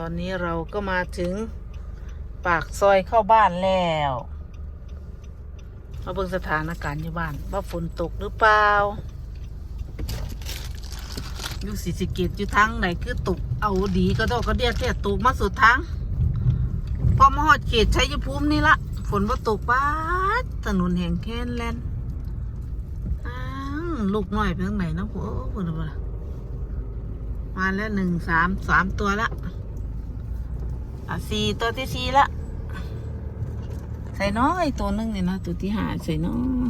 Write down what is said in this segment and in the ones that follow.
ตอนนี้เราก็มาถึงปากซอยเข้าบ้านแล้วมาเบิ่งสถานการณ์อยู่บ้าน ว่าฝนตกหรือเปล่าอยู่สีสะเกตอยู่ทางไหนคือตกเอาดีก็ต้องก็เดียแค่ตกมาสุดทางพอมาหอดเขตชัยภูมินี่ละฝนว่าตกป้าดถนนแห่งแค้นแลนอ้าวลูกน้อยไปทางไหนนะโอ้โหมาแล้วหนึ่งสามสามตัวละ อะสี่ตัวที่สี่ละ ใส่น้อยตัวหนึงเนี่ยนะตัวที่ห้าใส่น้อย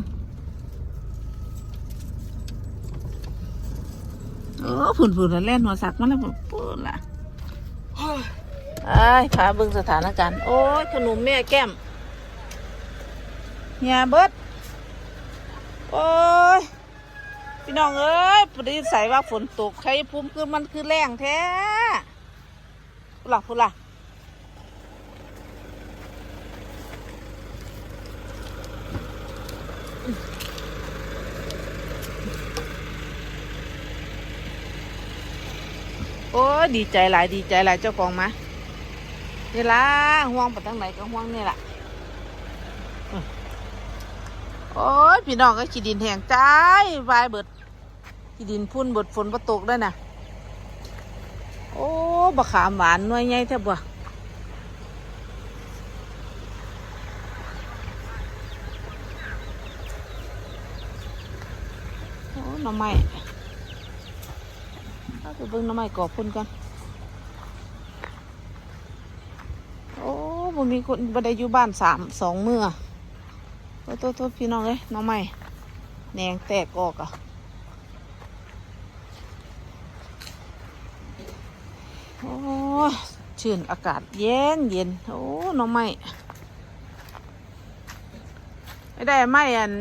โอ้ผุนผุนเล่นหัวสักมันแล้วปุ่นละไอ้ยพาเบิ่งสถานการณ์ โอ้ย ขนมแม่แก้มเฮียเบิด โอ้ย พี่น้องเอ้ยปฏิใส่ว่าฝนตกใครภูมิคือมันคือแรงแท้ พูดล่ะพูดละ โอ้ดีใจหลายดีใจหลายเจ้าของมานี่ละห่วงไปทางไหนก็ห่วงนี่แหละโอ้ยพี่น้องก็ขีดินแห้งใจวายเบิดขีดินพุ่นเบิดฝนประตกได้น่ะ โอ้บะขามหวานน่วยใหญ่แทบบ่โอ้ห น่อไม้เอาไปเบิ่งหน้ำไม้กรอบพุ่นกันโอ้บ่มีคนบ่ได้อยู่บ้านสามสองมือโทษโทษโทษพี่น้องเอ้ยน้ำไม้แหนงแตกออกอะโอ้ชื่นอากาศเย็นเย็นโอ้น้ำไม้ไม่ได้ไม้อัน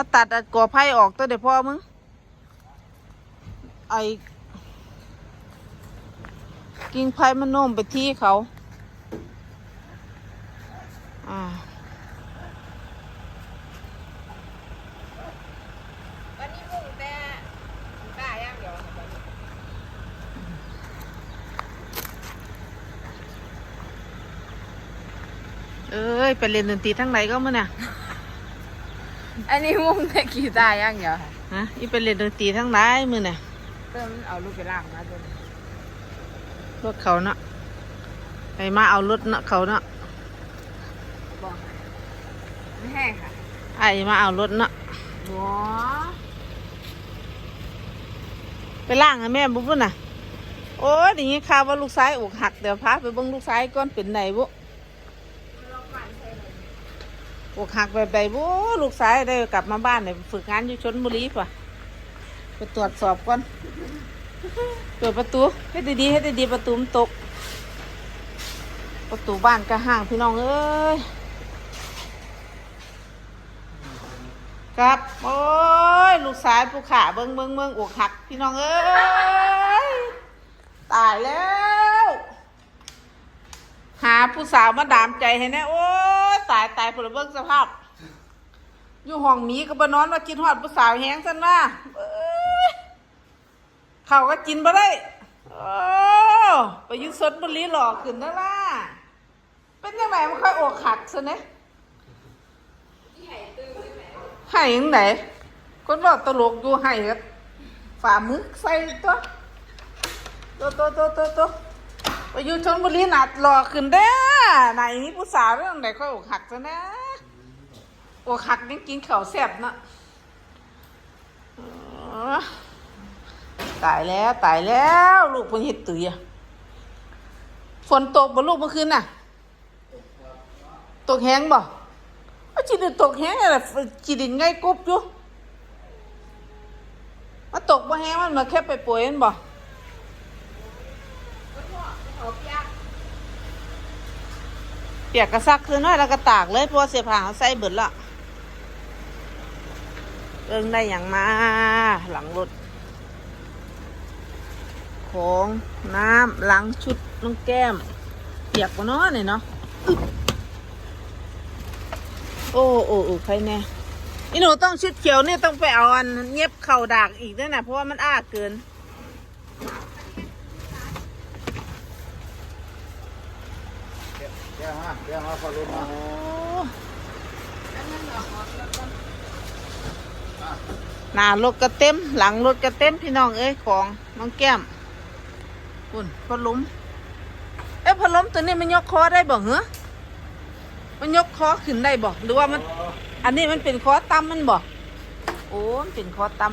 มาตัดอันกอไผ่ออกตัวเดี๋ยวพ่อมึง ไอ้กิ่งไผ่มันโน้มไปที่เขา อ่าวันนี้พุงแต่ป้าย่างเดียวเอ้ย ไปเล่นดนตรีทั้งไหนก็มื่อน่ะ อันนี้มุ่งแต่กีตาร์ย่างเดียวค่ะฮะอีไปเล่นดนตรีทั้งไหนมื่อน่ะเติมเอาลูกไปล่างมาจนรถเขาเนาะไปมาเอารถเนาะเขาเนาะบอกไม่แห้งค่ะไอ้มาเอารถเนาะหัวไปล่างให้แม่บุ้นน่ะ โอ้ยอย่างนี้ข่าวว่าลูกซ้ายอกหักเดี๋ยวพาไปเบิ่งลูกซ้ายก่อนเป็นไหนบุ อกหักแบบใดบุลูกซ้ายได้กลับมาบ้านเนี่ยฝึกงานอยู่ชนบุรีป่ะไปตรวจสอบก่อนเปิดประตูให้ดีๆให้ดีๆประตูมันตก ประตูบ้านก็ห่างพี่น้องเอ้ยครับโอ้ยลูกสายผู้ขาเบิงเบิงเบิงอกหัก พี่น้องเอ้ยตายแล้ว หาผู้สาวมาดามใจให้แน่โอ้ ยตายตายผลเบิงสภาพ อยู่ห้องหมีก็บนอนมากินหอดผู้สาวแห้งสันว่าเอ้ยเขาก็กินบ่ได้โอ้ไปยุสนบุรีหลอกขึ้นนั่นล่ะเป็นยังไงมันค่อยอกหักซะเนี่ยให้ยังไหนคนรอดตลกอยู่ให้ครับฝ่ามือใส่ตัวตัวตัวตัวตัวตัวไปอยู่ชนบุรีหนัดหลอกขึ้นเด้อ ไหนนี่ผู้สาวเรื่องไหนค่อยอกหักซะนะอกหักยังกินข้าวแซ่บเนาะอ๋อตายแล้วตายแล้ว ลูกเพิ่งเห็ดตุยอะฝนตกบ่ลูกเมื่อคืนน่ะ ตกแห้งบ่ว่าจีดินตกแห้งอะไรจีดินไงกรุบอยู่มาตกบ่แห้งมันมาแค่ไปป่วยมันบ่ เปียกกระซักคืนน้อยแล้วก็ตากเลยเพราะเสียผ้าเขาใส่เบิดละเอิงได้อย่างมา หลังรถของน้ำหลังชุดน้องแก้ม เปียกกว่าน้อนี่เนาะโอ้โอ้ใครแน่อีหนูต้องชุดเขียวเนี่ยต้องไปเอาอันเย็บเข่าดากอีกด้วยนะเพราะว่ามันอ้าเกิน รียก มาเรียกมาพอรู้มาหน้ารถก็เต็ม หลังรถก็เต็มพี่น้องเอ้ยของน้องแก้มปุ่นพัดลมเอ้ยพัดลมตัวนี้มันยกคอได้บ่เหรอมันยกคอขึ้นได้บ่หรือว่ามัน อันนี้มันเป็นคอต่ำมันบ่โอ้มันเป็นคอต่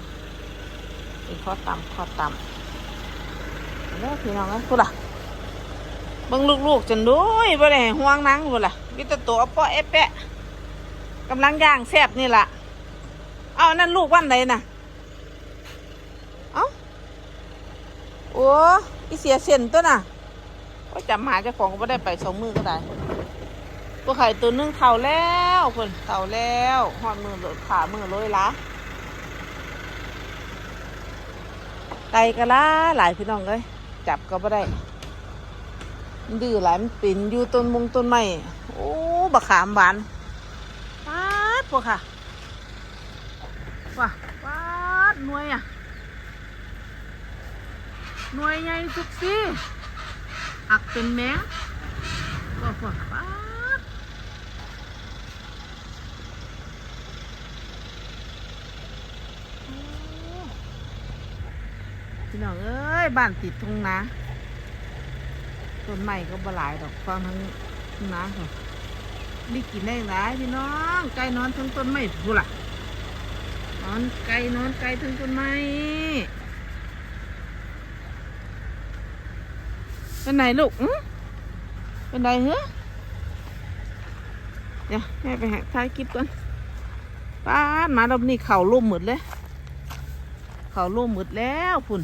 ำเป็นคอต่ำคอต่ำแล้วพี่น้องเอ้ยพูดล่ะ เบิ่งลูกๆจนด้วยบ่ได้ห้ห่วงนังพูดล่ะมีแต่ตัวเอปาะแอแปะกำลังย่างแซ่บนี่ล่ะเอานั่นลูกวันไหนน่ะเอาโอ้อีเสียเส้นตัวน่ะก็จำหาเจ้าของก็ไม่ได้ไปสองมือก็ได้ตัวไข่ตัวนึ่งเท่าแล้วคนเท่าแล้วหอดมือลยขามือเลยละไกกะละหลายพี่น้องเลยจับก็ไม่ได้ ดื้อหลายมันปิ่นอยู่ต้นมงต้นไม้โอ้บะขามหวานปาดพวกค่ะว้าว้าดหน่วยอะหน่วยใหญ่ทุกสิหักเป็นแมงว้าว้าว้าดพี่น้องเอ้ยบ้านติดทุ่งนา ต้นไม้ก็บหลายดอกฟังทั้งทุ่งนาค่ะนี่กินได้หลายพี่น้องไก่นอนทั้งต้นไม้พูล่ะนอนไกลนอนไกลถึงต้นไม้เป็นไหนลูกเป็นไหนเหรอเดี๋ยวแม่ไปหาท้ายคลิปก่อนป้ามาดอกนี่เข่าล่มหมดเลย เข่าล่มหมดแล้วพุ่น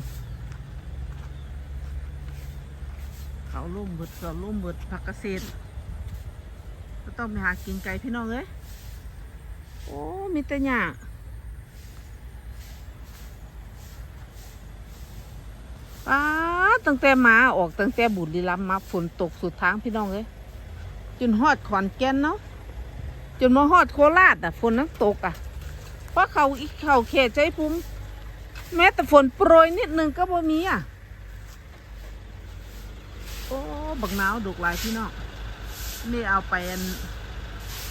เข่าลุ่มหมดเข่าลุ่มหมดผักเกษตรก็ต้องไปหากินไก่พี่น้องเอ้ยโอ้มีแต่หญ้าป้าตั้งแต่มาออกตั้งแต่บุรีรัมย์มาฝนตกสุดทางพี่น้องเลยจนฮอดขอนแก่นเนาะจนมาฮอดโคราชอะฝนนังตกอะ เพราะเขาอีเขาเขตใจภูมิแม้แต่ฝนโปรยนิดนึงก็บ่มีอะ อ้บักหนาวดกหลายพี่น้องนี่เอาไปอัน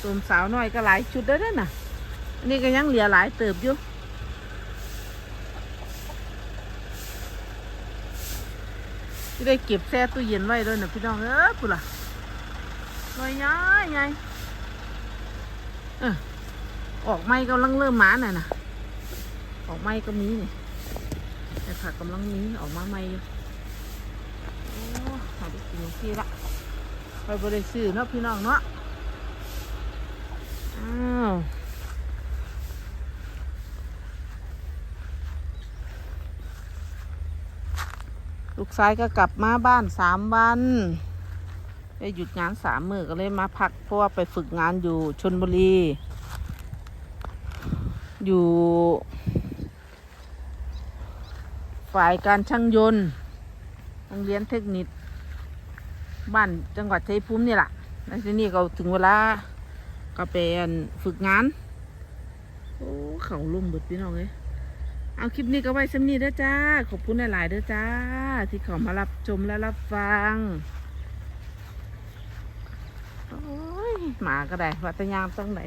ตุ่มสาวน้อยก็หลายชุดได้แล้วนะนี่ก็ยังเหลือหลายเติบอยู่ที่ได้เก็บแช่ตู้เย็นไว้ด้วยนะพี่น้องเออปุ๊ล่ะหน่อยย้ายไงเออออกไม้กำลังเริ่มหมาหน่ะนะออกไม้ก็มีนี่แต่ผักกำลังมีออกมาใหม่อยู่โอ้หาได้ กินที่ละไปบริซื้อเนาะพี่น้องเนาะอ้าวลูกชายก็กลับมาบ้านสามวันได้หยุดงานสามมือก็เลยมาพักเพราะว่าไปฝึกงานอยู่ชนบุรี อยู่ฝ่ายการช่างยนต์โรงเรียนเทคนิค บ้านจังหวัดชัยภูมินี่แหละแล้วทีนี้ก็ถึงเวลาก็ไปอั่นฝึกงาน โอ้เขาลุ่มบดพี่น้องเลยเอาคลิปนี้ก็ไว้สำนีเด้อจ้า ขอบคุณหลายๆเด้อจ้า ที่เขามารับชมและรับฟัง โอ้ยหมาก็ได้วัตยามตั้งไหน